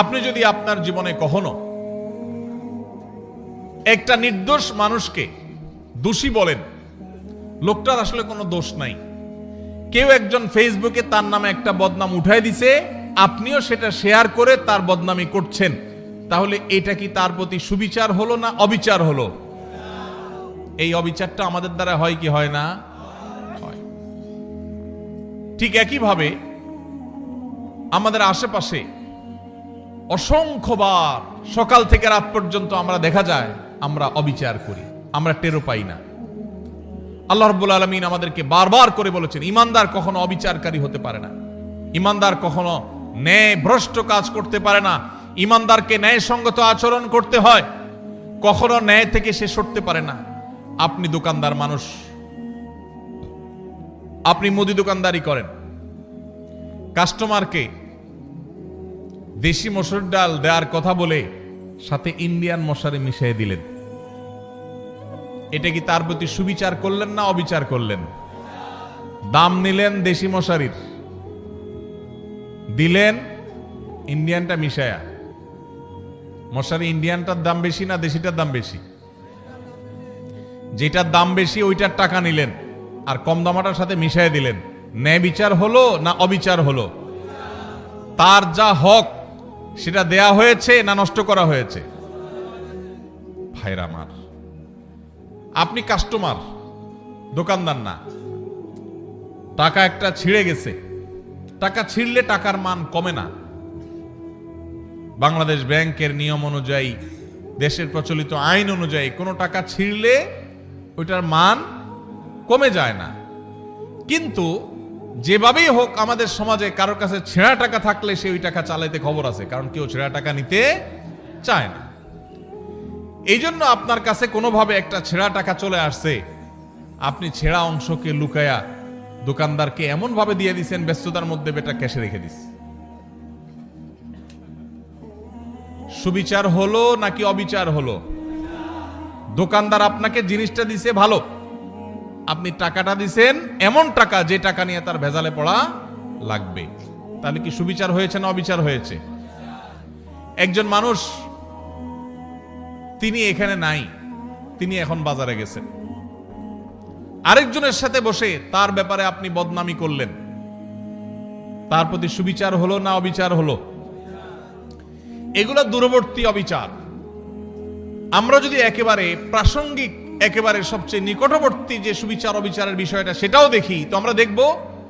আপনি যদি আপনার জীবনে কখনো একটা নির্দোষ মানুষকে দোষী বলেন, লোকটার আসলে কোনো দোষ নাই। কেউ একজন ফেসবুকে তার নামে একটা বদনাম উঠাই দিছে, আপনিও সেটা শেয়ার করে তার বদনামি করছেন। তাহলে এটা কি তার প্রতি সুবিচার হলো না অবিচার হলো? এই অবিচারটা আমাদের দ্বারা হয় কি হয় না? ঠিক একইভাবে আমাদের আশেপাশে অসংখ্যবার সকাল থেকে রাত পর্যন্ত আমরা দেখা যায়, আমরা অবিচার করি, আমরা টেরো পাই না। আল্লাহ রব্বুল আলমিন আমাদেরকে বারবার করে বলেছেন, ইমানদার কখনো অবিচারকারী হতে পারে না। ইমানদার কখনো ন্যায় ভ্রষ্ট কাজ করতে পারে না। ইমানদারকে ন্যায়সঙ্গত আচরণ করতে হয়। কখনো ন্যায় থেকে সে সরতে পারে না। আপনি দোকানদার মানুষ। আপনি মুদি দোকানদারি করেন। কাস্টমারকে দেশি মসুর ডাল দেওয়ার কথা বলে সাথে ইন্ডিয়ান মশারি মিশিয়ে দিলেন। এটা কি তার প্রতি সুবিচার করলেন না অবিচার করলেন? দাম নিলেন দেশি মশারির। দিলেন ইন্ডিয়ানটা মিশায়া। মশারি ইন্ডিয়ানটার দাম বেশি না দেশিটার দাম বেশি? যেটার দাম বেশি ওইটার টাকা নিলেন আর কম দামাটার সাথে মিশাই দিলেন। ন্যায় বিচার হলো না অবিচার হলো? তার যা হক সেটা দেয়া হয়েছে না নষ্ট করা হয়েছে? ভাইরা আমার। আপনি কাস্টমার দোকানদার না। টাকা একটা ছিঁড়ে গেছে। টাকা ছিঁড়লে টাকার মান কমে না। বাংলাদেশ ব্যাংকের নিয়ম অনুযায়ী, দেশের প্রচলিত আইন অনুযায়ী কোনো টাকা ছিঁড়লে ওইটার মান কমে যায় না। কিন্তু যেভাবেই হোক, আমাদের সমাজে কারোর কাছে ছেঁড়া টাকা থাকলে সে ওই টাকা চালাইতে খবর আছে, কারণ কেউ ছেঁড়া টাকা নিতে চায় না। এই জন্য আপনার কাছে কোনোভাবে একটা ছেঁড়া টাকা চলে আসছে, আপনি ছেঁড়া অংশকে লুকায়া দোকানদারকে এমন ভাবে দিয়ে দিছেন, ব্যস্ততার মধ্যে বেটা ক্যাশে রেখে দিস। সুবিচার হলো নাকি অবিচার হলো? দোকানদার আপনাকে জিনিসটা দিছে ভালো আপনি টাকাটা দিছেন, এমন টাকা যে টাকা নিয়ে তার ভেজালে পড়া লাগবে। তাহলে কি সুবিচার হয়েছে না অবিচার হয়েছে? একজন মানুষ, তিনি এখানে নাই, তিনি এখন বাজারে গেছেন। আরেকজনের সাথে বসে তার ব্যাপারে আপনি বদনামি করলেন। তার প্রতি সুবিচার হলো না অবিচার হলো? এগুলো দূরবর্তী অবিচার। আমরা যদি একেবারে প্রাসঙ্গিক একেবারে সবচেয়ে নিকটবর্তী যে সুবিচার অবিচারের বিষয়টা সেটাও দেখি। তো আমরা দেখব